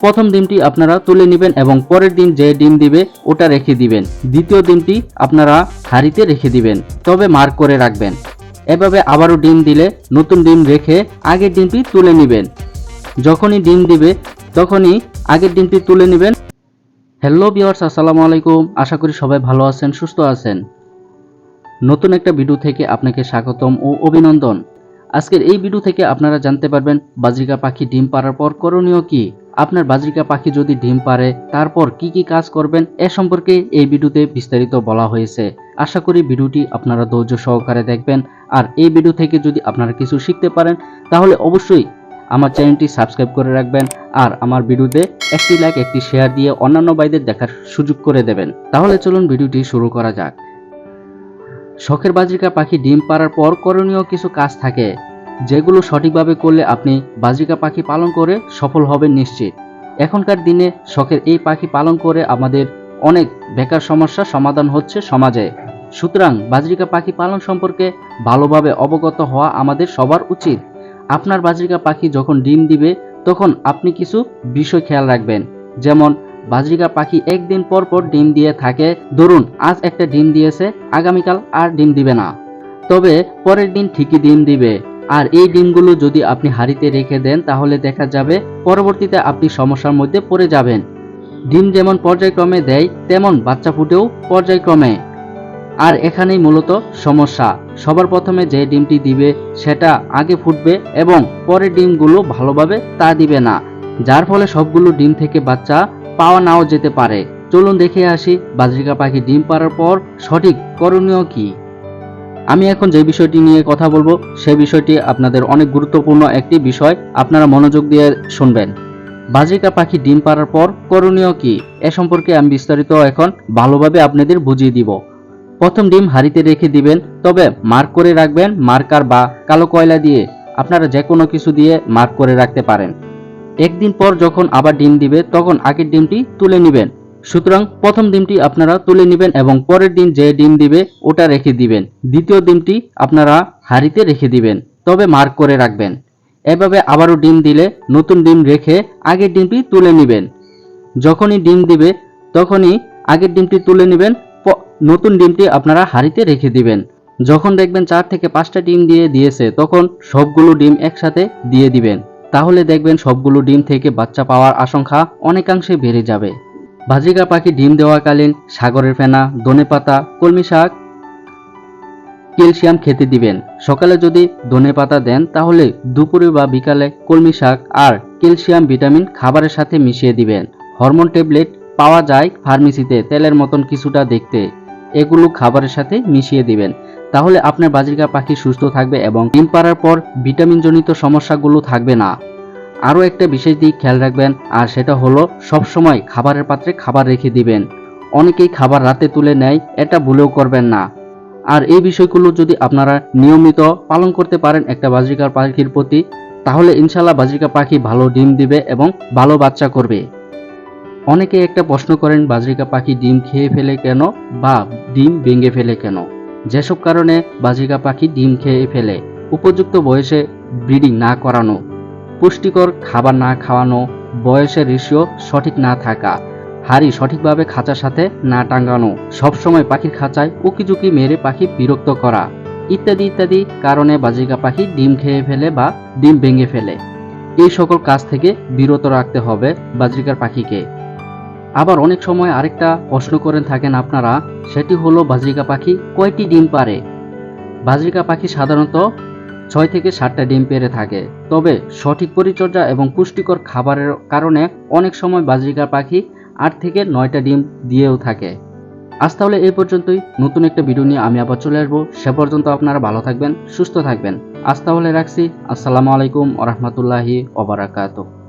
প্রথম ডিমটি আপনারা তুলে নেবেন এবং পরের দিন যে ডিম দিবে, ওটা রেখে দিবেন। দ্বিতীয় ডিমটি আপনারা হাঁড়িতে রেখে দিবেন, তবে মার্ক করে রাখবেন। এভাবে আবারও ডিম দিলে নতুন ডিম রেখে আগের ডিমটি তুলে নেবেন। যখনই ডিম দিবে, তখনই আগের ডিমটি তুলে নেবেন। হ্যালো বিয়ার্স আসসালামু আলাইকুম। আশা করি সবাই ভালো আছেন, সুস্থ আছেন। নতুন একটা ভিডিও থেকে আপনাকে স্বাগতম ও অভিনন্দন। আজকের এই ভিডিও থেকে আপনারা জানতে পারবেন বাজরিকা পাখি ডিম পাড়ার পর করণীয় কি? আপনার বাজরিকা পাখি যদি ডিম পারে, তারপর কি কি কাজ করবেন এ সম্পর্কে এই ভিডিওতে বিস্তারিত বলা হয়েছে। আশা করি ভিডিওটি আপনারা ধৈর্য সহকারে দেখবেন। আর এই ভিডিও থেকে যদি আপনারা কিছু শিখতে পারেন, তাহলে অবশ্যই আমার চ্যানেলটি সাবস্ক্রাইব করে রাখবেন আর আমার ভিডিওতে একটি লাইক, একটি শেয়ার দিয়ে অন্যান্য ভাইদের দেখার সুযোগ করে দেবেন। তাহলে চলুন ভিডিওটি শুরু করা যাক। শখের বাজরিকা পাখি ডিম পাড়ার পর করণীয় কিছু কাজ থাকে। যেগুলো সঠিকভাবে করলে আপনি বাজরিকা পাখি পালন করে সফল হবেন নিশ্চিত। এখনকার দিনে শখের এই পাখি পালন করে আমাদের অনেক বেকার সমস্যার সমাধান হচ্ছে সমাজে। সুতরাং বাজরিকা পাখি পালন সম্পর্কে ভালোভাবে অবগত হওয়া আমাদের সবার উচিত। আপনার বাজরিকা পাখি যখন ডিম দিবে, তখন আপনি কিছু বিষয় খেয়াল রাখবেন। যেমন বাজরিকা পাখি একদিন পর পর ডিম দিয়ে থাকে, ধরুন, আজ একটা ডিম দিয়েছে, আগামীকাল আর ডিম দিবে না। তবে পরের দিন ঠিকই ডিম দিবে। আর এই ডিমগুলো যদি আপনি হাড়িতে রেখে দেন, তাহলে দেখা যাবে পরবর্তীতে আপনি সমস্যার মধ্যে পড়ে যাবেন। ডিম যেমন পর্যায়ক্রমে দেয়, তেমন বাচ্চা ফুটেও পর্যায়ক্রমে। আর এখানেই মূলত সমস্যা। সবার প্রথমে যে ডিমটি দিবে, সেটা আগে ফুটবে এবং পরের ডিমগুলো ভালোভাবে তা দিবে না। যার ফলে সবগুলো ডিম থেকে বাচ্চা পাওয়া নাও যেতে পারে। চলুন দেখে আসি বাজরিকা পাখি ডিম পাড়ার পর সঠিক করণীয় কি। আমি এখন যে বিষয়টি নিয়ে কথা বলব সেই বিষয়টি আপনাদের অনেক গুরুত্বপূর্ণ একটি বিষয়। আপনারা মনোযোগ দিয়ে শুনবেন। বাজিকা পাখি ডিম পাড়ার পর করণীয় কি? এ সম্পর্কে আমি বিস্তারিত এখন ভালোভাবে আপনাদের বুঝিয়ে দিব। প্রথম ডিম হাড়িতে রেখে দিবেন, তবে মার্ক করে রাখবেন মার্কার বা কালো কয়লা দিয়ে। আপনারা যে কোনো কিছু দিয়ে মার্ক করে রাখতে পারেন। একদিন পর যখন আবার ডিম দিবে, তখন আগের ডিমটি তুলে নেবেন। সুতরাং প্রথম ডিমটি আপনারা তুলে নেবেন এবং পরের দিন যে ডিম দিবে, ওটা রেখে দিবেন। দ্বিতীয় ডিমটি আপনারা হাড়িতে রেখে দিবেন, তবে মার্ক করে রাখবেন। এভাবে আবারও ডিম দিলে নতুন ডিম রেখে আগের ডিমটি তুলে নেবেন। যখনই ডিম দিবে, তখনই আগের ডিমটি তুলে নেবেন নতুন ডিমটি আপনারা হাড়িতে রেখে দিবেন। যখন দেখবেন চার থেকে পাঁচটা ডিম দিয়ে দিয়েছে, তখন সবগুলো ডিম একসাথে দিয়ে দিবেন। তাহলে দেখবেন সবগুলো ডিম থেকে বাচ্চা পাওয়ার আশঙ্কা অনেকাংশে বেড়ে যাবে। বাজিকা পাখি ডিম দেওয়াকালীন সাগরের ফেনা ধনেপাতা কলমি শাক, ক্যালসিয়াম খেতে দিবেন। সকালে যদি ধনে পাতা দেন, তাহলে দুপুরে বা বিকালে কলমি শাক আর ক্যালসিয়াম ভিটামিন খাবারের সাথে মিশিয়ে দিবেন। হরমোন ট্যাবলেট পাওয়া যায় ফার্মেসিতে তেলের মতন কিছুটা দেখতে। এগুলো খাবারের সাথে মিশিয়ে দিবেন। তাহলে আপনার বাজিকা পাখি সুস্থ থাকবে এবং ডিম পাড়ার পর ভিটামিনজনিত সমস্যাগুলো থাকবে না। আরও একটা বিশেষ দিক খেয়াল রাখবেন, আর সেটা হলো সবসময় খাবারের পাত্রে খাবার রেখে দিবেন। অনেকেই খাবার রাতে তুলে নেয়, এটা ভুলেও করবেন না। আর এই বিষয়গুলো যদি আপনারা নিয়মিত পালন করতে পারেন একটা বাজরিকার পাখির প্রতি, তাহলে ইনশাল্লাহ বাজরিকা পাখি ভালো ডিম দিবে এবং ভালো বাচ্চা করবে। অনেকে একটা প্রশ্ন করেন বাজরিকা পাখি ডিম খেয়ে ফেলে কেন বা ডিম ভেঙে ফেলে কেন? যেসব কারণে বাজরিকা পাখি ডিম খেয়ে ফেলে। উপযুক্ত বয়সে ব্রিডিং না করানো। পুষ্টিকর খাবার না খাওয়ানো, বয়সের রেশিও সঠিক না থাকা, হাড়ি সঠিকভাবে খাঁচার সাথে না টাঙ্গানো সবসময় পাখির খাঁচায় উকিঝুঁকি মেরে পাখি বিরক্ত করা, ইত্যাদি ইত্যাদি কারণে বাজিকা পাখি ডিম খেয়ে ফেলে বা ডিম ভেঙে ফেলে। এই সকল কাজ থেকে বিরত রাখতে হবে বাজরিকার পাখিকে। আবার অনেক সময় আরেকটা প্রশ্ন করেন থাকেন আপনারা, সেটি হলো বাজরিকা পাখি কয়টি ডিম পারে? বাজরিকা পাখি সাধারণত ছয় থেকে সাতটা ডিম পেরে থাকে। তবে সঠিক পরিচর্যা এবং পুষ্টিকর খাবারের কারণে অনেক সময় বাজরিকা পাখি আট থেকে নয়টা ডিম দিয়েও থাকে। আজ তাহলে এই পর্যন্তই। নতুন একটা ভিডিও নিয়ে আমি আবার চলে আসব। সে পর্যন্ত আপনারা ভালো থাকবেন, সুস্থ থাকবেন। আজ তাহলে রাখছি। আসসালামু আলাইকুম ওরহমতুল্লাহি ওবরাকাতুহ